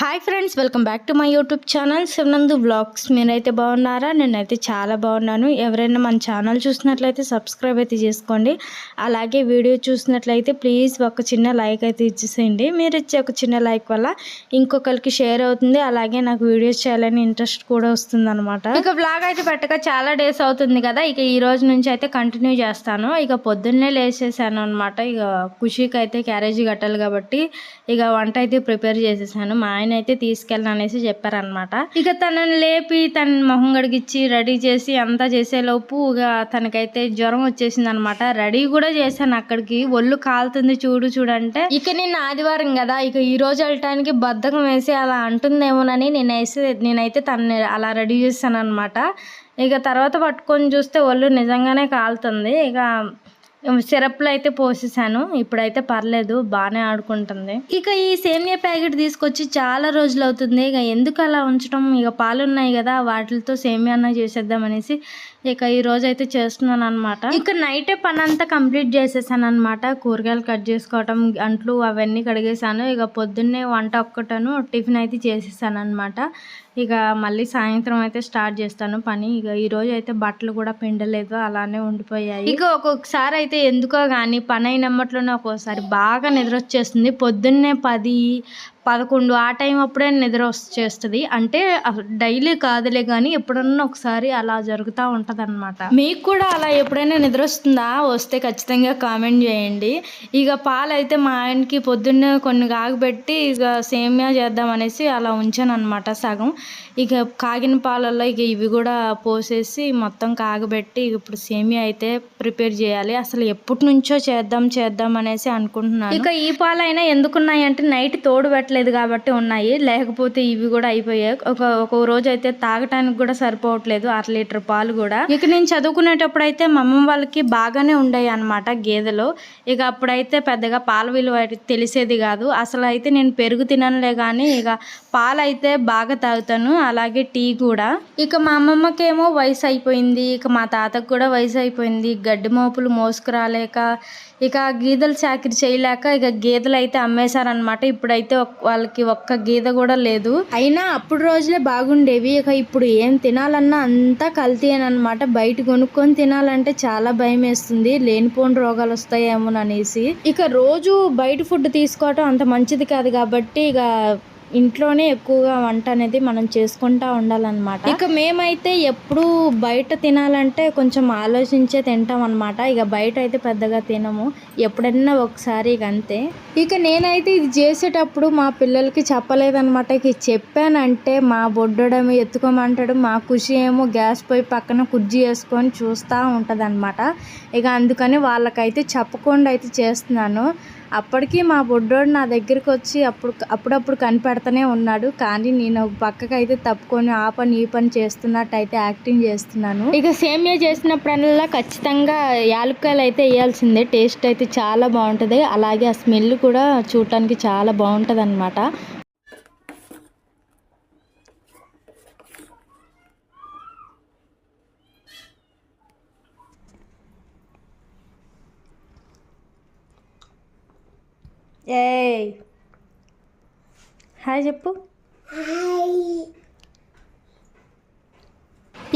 Hi friends welcome back to my YouTube channel Shivanandu vlogs. మీరైతే బాగున్నారా? నేనైతే చాలా బాగున్నాను. ఎవరైనా మన ఛానల్ చూసినట్లయితే సబ్స్క్రైబ్ అయితే చేసుకోండి. అలాగే వీడియో చూసినట్లయితే ప్లీజ్ ఒక చిన్న లైక్ అయితే ఇచ్చేసేయండి. మీరు ఇచ్చే ఒక చిన్న లైక్ వల్ల ఇంకొకరికి షేర్ అవుతుంది. అలాగే నాకు వీడియోస్ చేయాలని ఇంట్రెస్ట్ కూడా వస్తుంది అనమాట ఇక బ్లాగ్ అయితే పెట్టక చాలా డేస్ అవుతుంది కదా. ఇక ఈ రోజు నుంచి అయితే కంటిన్యూ చేస్తాను. ఇక పొద్దున్నే లేచేసాను అనమాట ఇక ఖుషీకి అయితే క్యారేజీ కట్టాలి కాబట్టి ఇక వంట అయితే ప్రిపేర్ చేసేసాను. మా ఆయన నేనైతే తీసుకెళ్ళను అనేసి చెప్పారనమాట ఇక తనని లేపి తన మొహం గడిగిచ్చి రెడీ చేసి అంతా చేసేలోపు ఇక తనకైతే జ్వరం వచ్చేసింది అనమాట రెడీ కూడా చేశాను అక్కడికి. ఒళ్ళు కాలుతుంది చూడు చూడంటే. ఇక నిన్న ఆదివారం కదా ఇక ఈ రోజు వెళ్ళటానికి బద్ధకం వేసి అలా అంటుందేమోనని నేను నేనైతే తనని అలా రెడీ చేశాను అనమాట ఇక తర్వాత పట్టుకొని చూస్తే ఒళ్ళు నిజంగానే కాలుతుంది. ఇక సిరప్లో అయితే పోసేసాను. ఇప్పుడైతే పర్లేదు బాగానే ఆడుకుంటుంది. ఇక ఈ సేమియా ప్యాకెట్ తీసుకొచ్చి చాలా రోజులు అవుతుంది. ఇక ఎందుకు అలా ఉంచడం ఇక పాలు ఉన్నాయి కదా వాటితో సేమియా అన్న చేసేద్దాం అనేసి ఇక ఈ రోజు అయితే చేస్తున్నాను అనమాట ఇక నైటే పని అంతా కంప్లీట్ చేసేసాను అనమాట కూరగాయలు కట్ చేసుకోవటం అంట్లు అవన్నీ కడిగేసాను ఇక పొద్దున్నే వంట ఒక్కటను టిఫిన్ అయితే చేసేసాను అనమాట ఇక మళ్ళీ సాయంత్రం అయితే స్టార్ట్ చేస్తాను పని. ఇక ఈ రోజు అయితే బట్టలు కూడా పిండలేదు అలానే ఉండిపోయాయి. ఇక ఒక్కొక్కసారి అయితే ఎందుకో కానీ పని అయినమ్మట్లోనే ఒక్కోసారి బాగా నిద్ర వచ్చేస్తుంది పొద్దున్నే పది పదకొండు ఆ టైం అప్పుడే నిద్ర వచ్చేస్తుంది అంటే డైలీ కాదులే కానీ ఎప్పుడన్నా ఒకసారి అలా జరుగుతూ ఉంటుంది అనమాట మీకు కూడా అలా ఎప్పుడైనా నిద్ర వస్తుందా? వస్తే ఖచ్చితంగా కామెంట్ చేయండి. ఇక పాలు అయితే మా ఆయనకి పొద్దున్నే కొన్ని కాగబెట్టి ఇక సేమియా చేద్దాం అనేసి అలా ఉంచాను అనమాట సగం. ఇక కాగిన పాలల్లో ఇక ఇవి కూడా పోసేసి మొత్తం కాగబెట్టి ఇప్పుడు సేమియా అయితే ప్రిపేర్ చేయాలి. అసలు ఎప్పటి నుంచో చేద్దాం చేద్దాం అనేసి అనుకుంటున్నాను. ఇక ఈ పాలైనా ఎందుకున్నాయి అంటే నైట్ తోడు పెట్టలేదు కాబట్టి ఉన్నాయి. లేకపోతే ఇవి కూడా అయిపోయాయి. ఒక ఒక రోజు అయితే తాగటానికి కూడా సరిపోవట్లేదు. అర లీటర్ పాలు కూడా. ఇక నేను చదువుకునేటప్పుడు అయితే మా అమ్మ వాళ్ళకి బాగానే ఉండేవి అనమాట గేదెలు. ఇక అప్పుడైతే పెద్దగా పాల విలువ తెలిసేది కాదు. అసలు అయితే నేను పెరుగు తిననులే కానీ ఇక పాలు అయితే బాగా తాగుతాను. అలాగే టీ కూడా. ఇక మా అమ్మమ్మకేమో వయసు అయిపోయింది. ఇక మా తాతకు కూడా వయసు అయిపోయింది. గడ్డి మోపులు మోసుకురాలేక ఇక గీదలు చాకరీ చేయలేక ఇక గీదలు అయితే అమ్మేశారనమాట ఇప్పుడైతే వాళ్ళకి ఒక్క గీత కూడా లేదు. అయినా అప్పుడు రోజులే బాగుండేవి. ఇక ఇప్పుడు ఏం తినాలన్నా అంతా కల్తీ అనమాట. బయట కొనుక్కొని తినాలంటే చాలా భయం వేస్తుంది. లేనిపోని రోగాలు వస్తాయేమోననేసి. ఇక రోజు బయట ఫుడ్ తీసుకోవటం అంత మంచిది కాదు కాబట్టి ఇక ఇంట్లోనే ఎక్కువగా వంట అనేది మనం చేసుకుంటా ఉండాలన్నమాట. ఇక మేమైతే ఎప్పుడు బయట తినాలంటే కొంచెం ఆలోచించే తింటాం అనమాట ఇక బయట అయితే పెద్దగా తినము. ఎప్పుడన్నా ఒకసారి ఇక అంతే. ఇక నేనైతే ఇది చేసేటప్పుడు మా పిల్లలకి చెప్పలేదన్నమాట. ఇక చెప్పానంటే మా బొడ్డడము ఎత్తుకోమంటాడు మా ఖుషి ఏమో గ్యాస్ పోయి పక్కన కుర్జీ వేసుకొని చూస్తూ ఉంటుంది ఇక అందుకని వాళ్ళకైతే చెప్పకుండా అయితే చేస్తున్నాను. అప్పటికి మా బుడ్డోడు నా దగ్గరికి వచ్చి అప్పుడు అప్పుడప్పుడు కనిపెడతానే ఉన్నాడు. కానీ నేను ఒక పక్కకి అయితే తప్పుకొని ఆ పని ఈ పని చేస్తున్నట్టు అయితే యాక్టింగ్ చేస్తున్నాను. ఇక సేమియా చేసినప్పుడల్లా ఖచ్చితంగా యాలక్కాయలు అయితే వేయాల్సిందే. టేస్ట్ అయితే చాలా బాగుంటుంది. అలాగే ఆ స్మెల్ కూడా చూడటానికి చాలా బాగుంటుంది అనమాట ఏయ్. హాయ్ చెప్పు.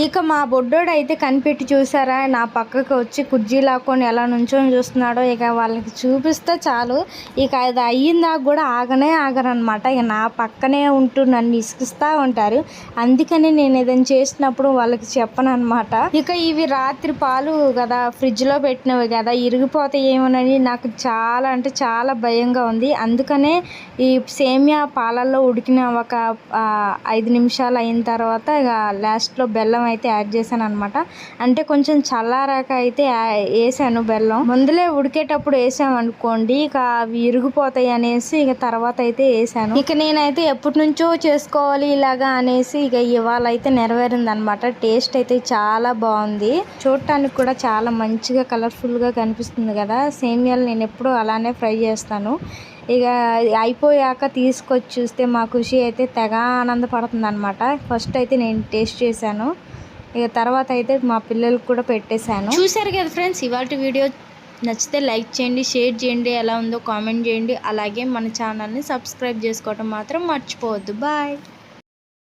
ఇక మా బొడ్డోడు అయితే కనిపెట్టి చూసారా? నా పక్కకు వచ్చి కుర్జీ లాక్కొని ఎలా నుంచొని చూస్తున్నాడో ఇక వాళ్ళకి చూపిస్తే చాలు. ఇక అది అయ్యిందా కూడా ఆగనే ఆగరనమాట ఇక నా పక్కనే ఉంటూ నన్ను ఇసుకిస్తూ ఉంటారు. అందుకని నేను ఏదైనా చేసినప్పుడు వాళ్ళకి చెప్పను అనమాట ఇక ఇవి రాత్రి పాలు కదా ఫ్రిడ్జ్లో పెట్టినవి కదా ఇరిగిపోతాయి ఏమోనని నాకు చాలా అంటే చాలా భయంగా ఉంది. అందుకనే ఈ సేమియా పాలల్లో ఉడికిన ఒక ఐదు నిమిషాలు అయిన తర్వాత ఇక లాస్ట్లో బెల్లం అయితే యాడ్ చేశాను అనమాట అంటే కొంచెం చల్లారాక అయితే వేసాను బెల్లం. ముందులే ఉడికేటప్పుడు వేసామనుకోండి ఇక అవి ఇరిగిపోతాయి అనేసి ఇక తర్వాత అయితే వేసాను. ఇక నేనైతే ఎప్పటి నుంచో చేసుకోవాలి ఇలాగా అనేసి ఇక ఇవాళ అయితే నెరవేరింది అనమాట టేస్ట్ అయితే చాలా బాగుంది. చూడటానికి కూడా చాలా మంచిగా కలర్ఫుల్గా కనిపిస్తుంది కదా. సేమియాలు నేను ఎప్పుడూ అలానే ఫ్రై చేస్తాను. ఇక అయిపోయాక తీసుకొచ్చి చూస్తే మా ఖుషి అయితే తెగ ఆనందపడుతుంది అనమాట ఫస్ట్ అయితే నేను టేస్ట్ చేశాను. ఇక తర్వాత అయితే మా పిల్లలకు కూడా పెట్టేశాను. చూసారు కదా ఫ్రెండ్స్ ఇవాళ వీడియో నచ్చితే లైక్ చేయండి షేర్ చేయండి ఎలా ఉందో కామెంట్ చేయండి. అలాగే మన ఛానల్ని సబ్స్క్రైబ్ చేసుకోవటం మాత్రం మర్చిపోవద్దు. బాయ్.